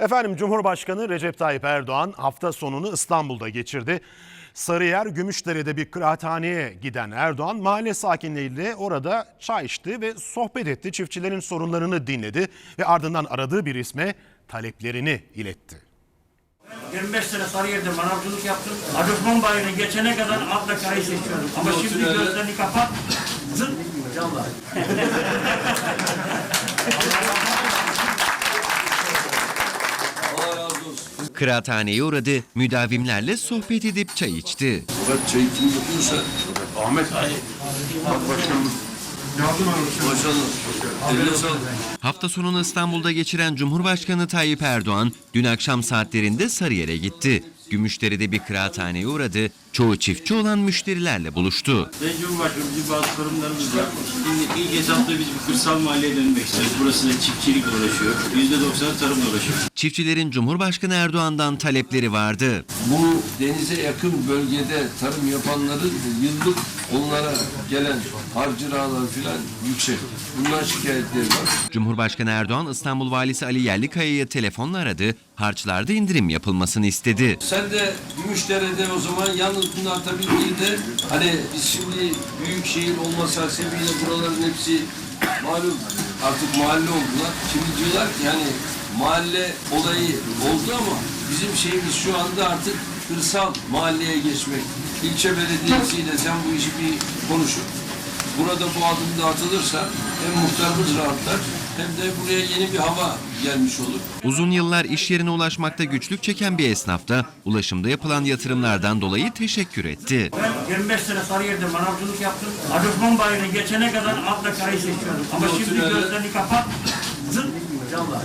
Efendim Cumhurbaşkanı Recep Tayyip Erdoğan hafta sonunu İstanbul'da geçirdi. Sarıyer Gümüşdere'de bir kıraathaneye giden Erdoğan mahalle sakinleriyle orada çay içti ve sohbet etti. Çiftçilerin sorunlarını dinledi ve ardından aradığı bir isme taleplerini iletti. 25 sene Sarıyer'de manavcılık yaptım. Adosman Bayırı'na geçene kadar atla çayı seçiyordum. Ama şimdi gözlerini kapat, zıt. Yallah. Kıraathaneye uğradı, müdavimlerle sohbet edip çay içti. Fakat çayı kim yapıyorsa Ahmet Bak başkanım. Hafta sonunu İstanbul'da geçiren Cumhurbaşkanı Tayyip Erdoğan dün akşam saatlerinde Sarıyer'e gitti. Gümüşdere'de bir kıraathaneye uğradı, çoğu çiftçi olan müşterilerle buluştu. Sayın Cumhurbaşkanım bizim bazı sorunlarımız var. Şimdi ilk etapta biz bir kırsal mahalleye dönmek istiyoruz. Burası da çiftçilikle uğraşıyor. %90 tarımla uğraşıyor. Çiftçilerin Cumhurbaşkanı Erdoğan'dan talepleri vardı. Bu denize yakın bölgede tarım yapanların yıllık onlara gelen harcırağlar filan yüksek. Bundan şikayetleri var. Cumhurbaşkanı Erdoğan İstanbul Valisi Ali Yerlikaya'yı telefonla aradı, harçlarda indirim yapılmasını istedi. Sen de Gümüşdere'de o zaman yalnız bunlar tabii değil de hani biz şimdi büyük şehir olması hasebiyle buraların hepsi malum artık mahalle oldular. Şimdi diyorlar ki yani mahalle olayı oldu ama bizim şeyimiz şu anda artık kırsal mahalleye geçmek. İlçe belediyesiyle sen bu işi bir konuşun. Burada bu adım da atılırsa hem muhtarımız rahatlar hem de buraya yeni bir hava gelmiş olur. Uzun yıllar iş yerine ulaşmakta güçlük çeken bir esnaf da ulaşımda yapılan yatırımlardan dolayı teşekkür etti. Ben 25 sene Sarıyer'de manavcılık yaptım. Adosman Bayırı'na geçene kadar atla çayı seçiyordum. Ama şimdi gözlerini kapat. Yallah.